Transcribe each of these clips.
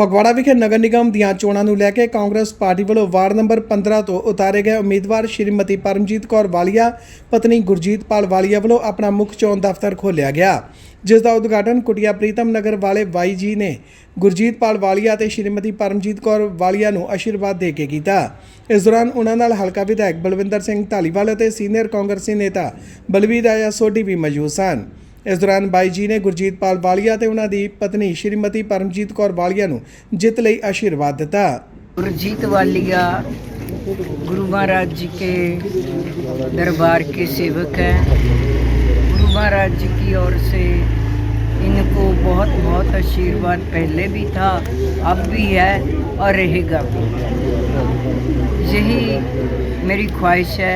ਫਗਵਾੜਾ ਵਿਖੇ ਨਗਰ ਨਿਗਮ ਦੀਆਂ ਚੋਣਾਂ ਨੂੰ ਲੈ ਕੇ ਕਾਂਗਰਸ ਪਾਰਟੀ ਵੱਲੋਂ ਵਾਰਡ ਨੰਬਰ 15 ਤੋਂ ਉਤਾਰੇ ਗਏ ਉਮੀਦਵਾਰ ਸ਼੍ਰੀਮਤੀ ਪਰਮਜੀਤ ਕੌਰ ਵਾਲੀਆ, ਪਤਨੀ ਗੁਰਜੀਤ ਪਾਲ ਵਾਲੀਆ ਵੱਲੋਂ ਆਪਣਾ ਮੁੱਖ ਚੋਣ ਦਫ਼ਤਰ ਖੋਲ੍ਹਿਆ ਗਿਆ। ਜਿਸ ਦਾ ਉਦਘਾਟਨ ਕੁਟਿਆ ਪ੍ਰੀਤਮ ਨਗਰ ਵਾਲੇ ਵਾਈ ਜੀ ਨੇ ਗੁਰਜੀਤ ਪਾਲ ਵਾਲੀਆ ਤੇ ਸ਼੍ਰੀਮਤੀ ਪਰਮਜੀਤ ਕੌਰ ਵਾਲੀਆ ਨੂੰ ਆਸ਼ੀਰਵਾਦ ਦੇ ਕੇ ਕੀਤਾ। ਇਸ ਦੌਰਾਨ ਉਹਨਾਂ ਨਾਲ ਹਲਕਾ ਵਿਧਾਇਕ ਬਲਵਿੰਦਰ ਸਿੰਘ ਢਾਲੀਵਾਲ ਅਤੇ ਸੀਨੀਅਰ ਕਾਂਗਰਸੀ ਨੇਤਾ ਬਲਵੀਰ ਆਇਆ ਸੋਢੀ ਵੀ ਮੌਜੂਦ ਸਨ। ਇਸ ਦੌਰਾਨ ਬਾਈ ਜੀ ਨੇ ਗੁਰਜੀਤ ਪਾਲ ਵਾਲੀਆ ਤੇ ਉਹਨਾਂ ਦੀ ਪਤਨੀ ਸ਼੍ਰੀਮਤੀ ਪਰਮਜੀਤ ਕੌਰ ਵਾਲੀਆ ਨੂੰ ਜਿੱਤ ਲਈ ਆਸ਼ੀਰਵਾਦ ਦਿੱਤਾ गुरजीत वालिया गुरु महाराज जी के दरबार के सेवक हैं गुरु महाराज जी की ओर से इनको बहुत बहुत आशीर्वाद पहले भी था अब भी है और रहेगा भी यही मेरी ख्वाहिश है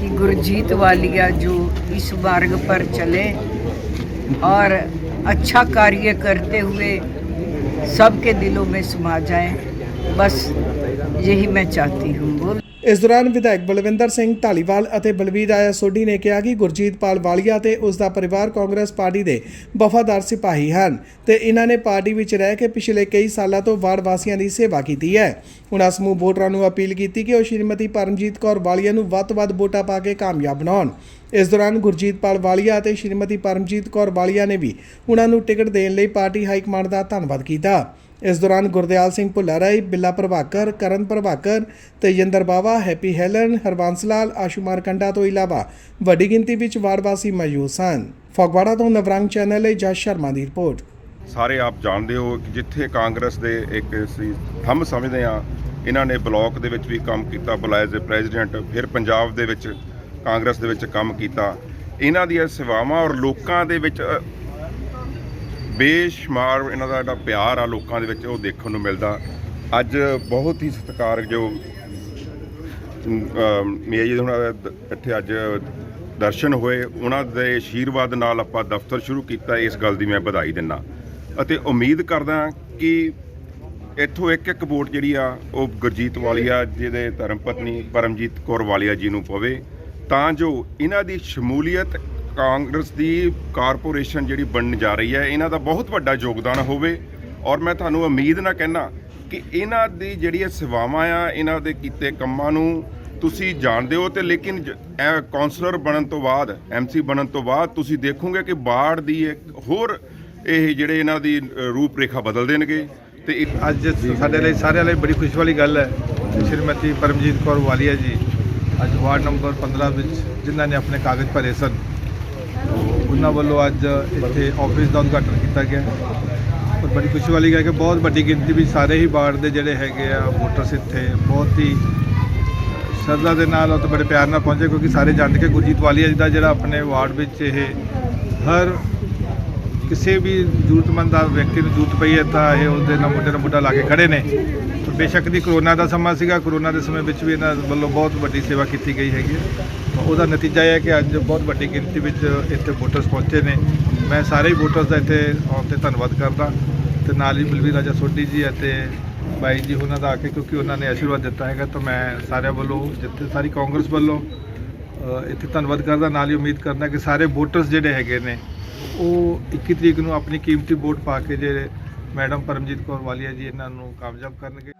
कि गुरजीत वालिया जो इस मार्ग पर चले और अच्छा कार्य करते हुए सबके दिलों में समा जाए बस यही मैं चाहती हूँ बोल ਇਸ ਦੌਰਾਨ ਵਿਧਾਇਕ ਬਲਵਿੰਦਰ ਸਿੰਘ ਢਾਲੀਵਾਲ ਅਤੇ ਬਲਵੀਰ ਆਇਆ ਸੋਢੀ ਨੇ ਕਿਹਾ ਕਿ ਗੁਰਜੀਤ ਪਾਲ ਵਾਲੀਆ ਤੇ ਉਸ ਦਾ ਪਰਿਵਾਰ ਕਾਂਗਰਸ ਪਾਰਟੀ ਦੇ ਵਫਾਦਾਰ ਸਿਪਾਹੀ ਹਨ ਤੇ ਇਹਨਾਂ ਨੇ ਪਾਰਟੀ ਵਿੱਚ ਰਹਿ ਕੇ ਪਿਛਲੇ ਕਈ ਸਾਲਾਂ ਤੋਂ ਵਾਰਡ ਵਾਸੀਆਂ ਦੀ ਸੇਵਾ ਕੀਤੀ ਹੈ ਉਹਨਾਂ ਸਮੂਹ ਵੋਟਰਾਂ ਨੂੰ ਅਪੀਲ ਕੀਤੀ ਕਿ ਉਹ ਸ਼੍ਰੀਮਤੀ ਪਰਮਜੀਤ ਕੌਰ ਵਾਲੀਆ ਨੂੰ ਵੱਧ ਤੋਂ ਵੱਧ ਵੋਟਾਂ ਪਾ ਕੇ ਕਾਮਯਾਬ ਬਣਾਉਣ ਇਸ ਦੌਰਾਨ ਗੁਰਜੀਤ ਪਾਲ ਵਾਲੀਆ ਅਤੇ ਸ਼੍ਰੀਮਤੀ ਪਰਮਜੀਤ ਕੌਰ ਵਾਲੀਆ ਨੇ ਵੀ ਉਹਨਾਂ ਨੂੰ ਟਿਕਟ ਦੇਣ ਲਈ ਪਾਰਟੀ ਹਾਈ ਕਮਾਂਡ ਦਾ ਧੰਨਵਾਦ ਕੀਤਾ ਇਸ ਦੌਰਾਨ ਗੁਰਦਿਆਲ ਸਿੰਘ ਭੁੱਲਾ ਬਿੱਲਾ ਪ੍ਰਭਾਕਰ, ਕਰਨ ਪ੍ਰਭਾਕਰ ਤੇਜਿੰਦਰ ਬਾਵਾ, ਹੈਪੀ ਹੈਲਨ ਹਰਬੰਸ ਲਾਲ ਆਸ਼ੂਮਾਰ ਕੰਡਾ ਤੋਂ ਇਲਾਵਾ ਵੱਡੀ ਗਿਣਤੀ ਵਿੱਚ ਵਾਰਡ ਵਾਸੀ ਮੌਜੂਦ ਸਨ। ਫਗਵਾੜਾ ਤੋਂ ਨਵਰੰਗ ਚੈਨਲ ਲਈ ਜਸ ਸ਼ਰਮਾ ਦੀ ਰਿਪੋਰਟ। ਸਾਰੇ ਆਪ ਜਾਣਦੇ ਹੋ ਕਿ ਜਿੱਥੇ ਕਾਂਗਰਸ ਦੇ ਇੱਕ ਸੀ ਥੰਮ ਸਮਝਦੇ ਆ ਇਹਨਾਂ ਨੇ ਬਲਾਕ ਦੇ ਵਿੱਚ ਵੀ ਕੰਮ ਕੀਤਾ ਬਲਾਇਜ਼ ਪ੍ਰੈਜ਼ੀਡੈਂਟ, ਫਿਰ ਪੰਜਾਬ ਦੇ ਵਿੱਚ ਕਾਂਗਰਸ ਦੇ ਵਿੱਚ ਕੰਮ ਕੀਤਾ। ਇਹਨਾਂ ਦੀਆਂ ਸੇਵਾਵਾਂ ਔਰ ਲੋਕਾਂ ਦੇ ਵਿੱਚ ਬੇਸ਼ੁਮਾਰ ਇਹਨਾਂ ਦਾ ਜਿਹੜਾ ਪਿਆਰ ਆ ਲੋਕਾਂ ਦੇ ਵਿੱਚ, ਉਹ ਦੇਖਣ ਨੂੰ ਮਿਲਦਾ। ਅੱਜ ਬਹੁਤ ਹੀ ਸਤਿਕਾਰਯੋਗ ਮੀਆਂ ਜੀ ਉਹਨਾਂ ਇੱਥੇ ਅੱਜ ਦਰਸ਼ਨ ਹੋਏ। ਉਹਨਾਂ ਦੇ ਆਸ਼ੀਰਵਾਦ ਨਾਲ ਆਪਾਂ ਦਫ਼ਤਰ ਸ਼ੁਰੂ ਕੀਤਾ। ਇਸ ਗੱਲ ਦੀ ਮੈਂ ਵਧਾਈ ਦਿੰਦਾ ਅਤੇ ਉਮੀਦ ਕਰਦਾ ਕਿ ਇੱਥੋਂ ਇੱਕ ਇੱਕ ਵੋਟ ਜਿਹੜੀ ਆ, ਉਹ ਗੁਰਜੀਤ ਵਾਲੀਆ ਜਿਹਦੇ ਧਰਮ ਪਤਨੀ ਪਰਮਜੀਤ ਕੌਰ ਵਾਲੀਆ ਜੀ ਨੂੰ ਪਵੇ। ਤਾਂ ਜੋ ਇਹਨਾਂ ਦੀ ਸ਼ਮੂਲੀਅਤ ਕਾਂਗਰਸ ਦੀ ਕਾਰਪੋਰੇਸ਼ਨ ਜਿਹੜੀ ਬਣਨ ਜਾ ਰਹੀ ਹੈ ਇਹਨਾਂ ਦਾ ਬਹੁਤ ਵੱਡਾ ਯੋਗਦਾਨ ਹੋਵੇ। ਔਰ ਮੈਂ ਤੁਹਾਨੂੰ ਉਮੀਦ ਨਾ ਕਹਿਣਾ ਕਿ ਇਹਨਾਂ ਦੀ ਜਿਹੜੀਆਂ ਸੇਵਾਵਾਂ ਆ ਇਹਨਾਂ ਦੇ ਕੀਤੇ ਕੰਮਾਂ ਨੂੰ ਤੁਸੀਂ ਜਾਣਦੇ ਹੋ ਤੇ ਲੇਕਿਨ ਜ- ਇਹ ਕਾਉਂਸਲਰ ਬਣਨ ਤੋਂ ਬਾਅਦ ਐਮਸੀ ਬਣਨ ਤੋਂ ਬਾਅਦ ਤੁਸੀਂ ਦੇਖੋਗੇ ਕਿ ਬਾੜ ਦੀ ਇੱਕ ਹੋਰ ਇਹ ਜਿਹੜੇ ਇਹਨਾਂ ਦੀ ਅ, ਰੂਪ ਰੇਖਾ ਬਦਲ ਦੇਣਗੇ। ਤੇ ਇੱਕ ਅੱਜ ਸਾਡੇ ਲਈ ਸਾਰਿਆਂ ਲਈ ਬੜੀ ਖੁਸ਼ੀ ਵਾਲੀ ਗੱਲ ਹੈ। ਸ਼੍ਰੀਮਤੀ ਪਰਮਜੀਤ ਕੌਰ ਵਾਲੀਆ ਜੀ ਅੱਜ ਵਾਰਡ ਨੰਬਰ 15 ਵਿੱਚ ਜਿਨ੍ਹਾਂ ਨੇ ਆਪਣੇ ਕਾਗਜ਼ ਭਰੇ ਸਨ। ਉਹਨਾਂ ਵੱਲੋਂ ਅੱਜ ਇੱਥੇ ਆਫਿਸ ਦਾ ਉਦਘਾਟਨ ਕੀਤਾ ਗਿਆ। ਔਰ ਬੜੀ ਖੁਸ਼ੀ ਵਾਲੀ ਗੱਲ ਹੈ ਕਿ ਬਹੁਤ ਵੱਡੀ ਗਿਣਤੀ ਵਿੱਚ ਸਾਰੇ ਹੀ ਵਾਰਡ ਦੇ ਜਿਹੜੇ ਹੈਗੇ ਆ ਵੋਟਰਸ ਇੱਥੇ ਬਹੁਤ ਹੀ ਸ਼ਰਧਾ ਦੇ ਨਾਲ ਅਤੇ ਬੜੇ ਪਿਆਰ ਨਾਲ ਪਹੁੰਚੇ ਕਿਉਂਕਿ ਸਾਰੇ ਜਾਣਦੇ ਕਿ ਗੁਰਜੀਤ ਵਾਲੀਆ ਜੀ ਦਾ ਜਿਹੜਾ ਆਪਣੇ ਵਾਰਡ ਵਿੱਚ ਇਹ ਹਰ ਕਿਸੇ ਵੀ ਜ਼ਰੂਰਤਮੰਦ ਵਿਅਕਤੀ ਨੂੰ ਜ਼ਰੂਰਤ ਪਈ ਹੈ ਤਾਂ ਇਹ ਉਹਦੇ ਨਾਲ ਮੋਢੇ ਨਾਲ ਮੋਢਾ ਲਾ ਕੇ ਖੜੇ ਨੇ। ਬੇਸ਼ੱਕ ਦੀ ਕਰੋਨਾ ਦਾ ਸਮਾਂ ਸੀਗਾ। ਕਰੋਨਾ ਦੇ ਸਮੇਂ ਵਿੱਚ ਵੀ ਇਹਨਾਂ ਵੱਲੋਂ ਬਹੁਤ ਵੱਡੀ ਸੇਵਾ ਕੀਤੀ ਗਈ ਹੈਗੀ ਹੈ। ਉਹਦਾ ਨਤੀਜਾ ਇਹ ਹੈ ਕਿ ਅੱਜ ਬਹੁਤ ਵੱਡੀ ਗਿਣਤੀ ਵਿੱਚ ਇੱਥੇ ਵੋਟਰਸ ਪਹੁੰਚੇ ਨੇ। ਮੈਂ ਸਾਰੇ ਹੀ ਵੋਟਰਸ ਦਾ ਇੱਥੇ ਆਉਣ ਤੇ ਧੰਨਵਾਦ ਕਰਦਾ। ਤੇ ਨਾਲ ਹੀ ਬਲਵੀਰ ਰਾਜਾ ਸੋਢੀ ਜੀ ਅਤੇ ਬਾਈ ਜੀ ਉਹਨਾਂ ਦਾ ਆ ਕੇ, ਕਿਉਂਕਿ ਉਹਨਾਂ ਨੇ ਆਸ਼ੀਰਵਾਦ ਦਿੱਤਾ ਹੈਗਾ, ਤਾਂ ਮੈਂ ਸਾਰਿਆਂ ਵੱਲੋਂ, ਜਿੱਥੇ ਸਾਰੀ ਕਾਂਗਰਸ ਵੱਲੋਂ ਇੱਥੇ ਧੰਨਵਾਦ ਕਰਦਾ। ਨਾਲ ਹੀ ਉਮੀਦ ਕਰਦਾ ਕਿ ਸਾਰੇ ਵੋਟਰਸ ਜਿਹੜੇ ਹੈਗੇ ਨੇ, ਉਹ 21 ਤਰੀਕ ਨੂੰ ਆਪਣੀ ਕੀਮਤੀ ਵੋਟ ਪਾ ਕੇ ਜਿਹੜੇ ਮੈਡਮ ਪਰਮਜੀਤ ਕੌਰ ਵਾਲੀਆ ਜੀ ਇਹਨਾਂ ਨੂੰ ਕਾਮਯਾਬ ਕਰਨਗੇ।